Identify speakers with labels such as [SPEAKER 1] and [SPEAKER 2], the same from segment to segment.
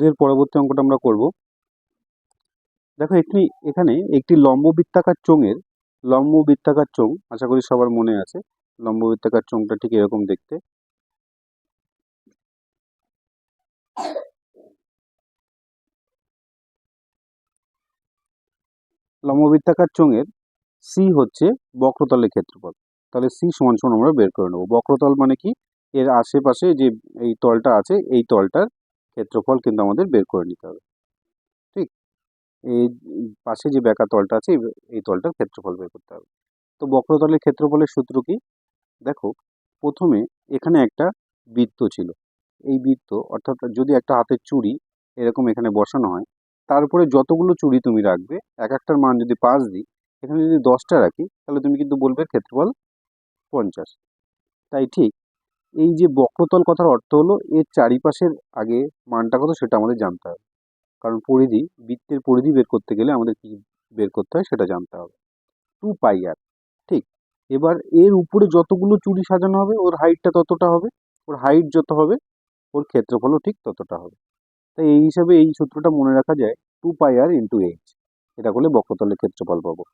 [SPEAKER 1] এর পরবর্তী অঙ্কটা আমরা করব। দেখো একটি, এখানে একটি লম্ব বৃত্তাকার চোঙের লম্ব বৃত্তাকার চোঙ, আশা করি সবার মনে আছে লম্ব বৃত্তাকার চোঙটা ঠিক এরকম দেখতে। লম্ববৃত্তাকার চোঙের সি হচ্ছে বক্রতলের ক্ষেত্রফল। তাহলে সি সমান সমান আমরা বের করে নেব। বক্রতল মানে কি? এর আশেপাশে যে এই তলটা আছে, এই তলটার ক্ষেত্রফল কিন্তু আমাদের বের করে নিতে হবে। ঠিক? এই পাশে যে বেঁকা তলটা আছে, এই- এই তলটার ক্ষেত্রফল বের করতে হবে। তো বক্রতলের ক্ষেত্রফলের সূত্র কি? দেখো, প্রথমে এখানে একটা বৃত্ত ছিল। এই বৃত্ত, অর্থাৎ যদি একটা হাতের চুড়ি এরকম এখানে বসানো হয় তারপরে যতগুলো চুড়ি তুমি রাখবে, এক একটার মান যদি পাঁচ দিই, এখানে যদি দশটা রাখি, তাহলে তুমি কিন্তু বলবে ক্ষেত্রফল পঞ্চাশ। তাই ঠিক এই যে বক্রতল কথার অর্থ হলো, এর চারিপাশের আগে মানটা কত সেটা আমাদের জানতে হবে। কারণ পরিধি, বৃত্তের পরিধি বের করতে গেলে আমাদের কি বের করতে হয় সেটা জানতে হবে। টু পাই আর ঠিক? এবার এর উপরে যতগুলো চুড়ি সাজানো হবে, ওর হাইটটা ততটা হবে, ওর হাইট যত হবে, ওর ক্ষেত্রফলও ঠিক ততটা হবে। তাই এই হিসাবে এই সূত্রটা মনে রাখা যায়, two pi r into h এটা করলে বক্রতলের ক্ষেত্রফল পাবো।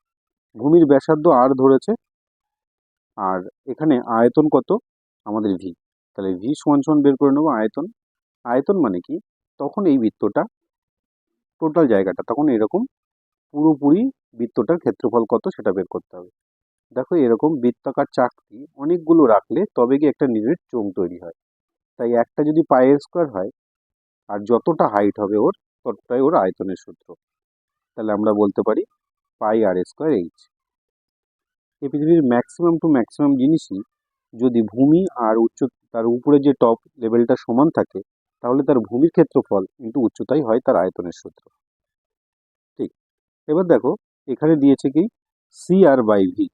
[SPEAKER 1] ভূমির ব্যাসার্ধ আর ধরেছে, আর এখানে আয়তন কত? আমাদের ভি তাহলে ভি সমান সমান বের করে নেব আয়তন। আয়তন মানে কি? তখন এই বৃত্তটা টোটাল জায়গাটা, তখন এরকম পুরোপুরি বৃত্তটার ক্ষেত্রফল কত সেটা বের করতে হবে। দেখো এরকম বৃত্তাকার চাকতি অনেকগুলো রাখলে তবে গিয়ে একটা নিজের চোঙ তৈরি হয়। তাই একটা যদি পায়ের স্কোয়ার হয়, আর যতটা হাইট হবে ওর, ততটাই ওর আয়তনের সূত্র। তাহলে আমরা বলতে পারি পাই আর স্কোয়ার এইচ। এই পৃথিবীর ম্যাক্সিমাম টু ম্যাক্সিমাম জিনিসই যদি ভূমি আর উচ্চ, তার উপরে যে টপ লেভেলটা সমান থাকে, তাহলে তার ভূমির ক্ষেত্রফল কিন্তু উচ্চতাই হয় তার আয়তনের সূত্র। ঠিক। এবার দেখো, এখানে দিয়েছে কি? সি আর বাই ভি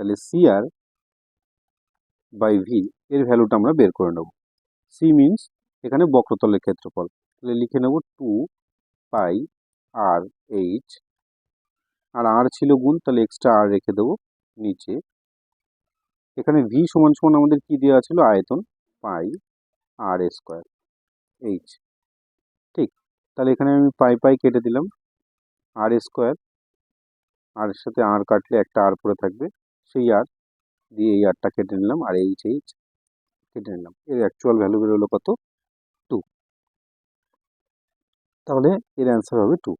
[SPEAKER 1] তাহলে সি আর বাই ভি এর ভ্যালুটা আমরা বের করে নেব। সি মিনস এখানে বক্রতলের ক্ষেত্রফল। তাহলে লিখে নেব টু পাই আর এইচ আর আর ছিল গুণ, তাহলে এক্সট্রা আর রেখে দেবো নিচে। এখানে ভি সমান সমান আমাদের কি দেওয়া ছিল? আয়তন পাই আর স্কোয়ার এইচ ঠিক, তাহলে এখানে আমি পাই পাই কেটে দিলাম। আর স্কোয়ার আর এর সাথে আর কাটলে একটা আর পড়ে থাকবে। সেই আর দিয়ে এই আরটা কেটে নিলাম। আর এইচ এইচ কেটে নিলাম। এর অ্যাকচুয়াল ভ্যালু বেরোলো কত? টু তাহলে এর অ্যান্সার হবে টু